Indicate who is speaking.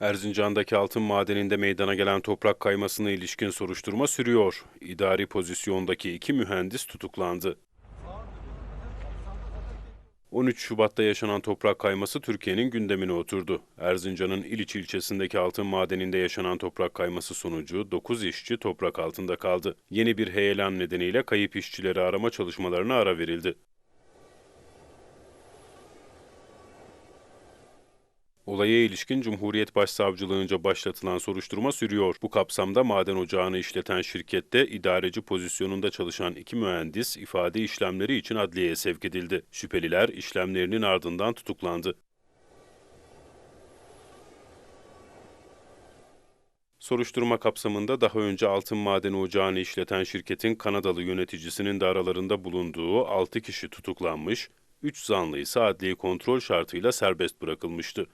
Speaker 1: Erzincan'daki altın madeninde meydana gelen toprak kaymasına ilişkin soruşturma sürüyor. İdari pozisyondaki iki mühendis tutuklandı. 13 Şubat'ta yaşanan toprak kayması Türkiye'nin gündemine oturdu. Erzincan'ın İliç ilçesindeki altın madeninde yaşanan toprak kayması sonucu 9 işçi toprak altında kaldı. Yeni bir heyelan nedeniyle kayıp işçileri arama çalışmalarına ara verildi. Olaya ilişkin Cumhuriyet Başsavcılığınca başlatılan soruşturma sürüyor. Bu kapsamda maden ocağını işleten şirkette idareci pozisyonunda çalışan iki mühendis ifade işlemleri için adliyeye sevk edildi. Şüpheliler işlemlerinin ardından tutuklandı. Soruşturma kapsamında daha önce altın madeni ocağını işleten şirketin Kanadalı yöneticisinin de aralarında bulunduğu 6 kişi tutuklanmış, 3 zanlı ise adli kontrol şartıyla serbest bırakılmıştı.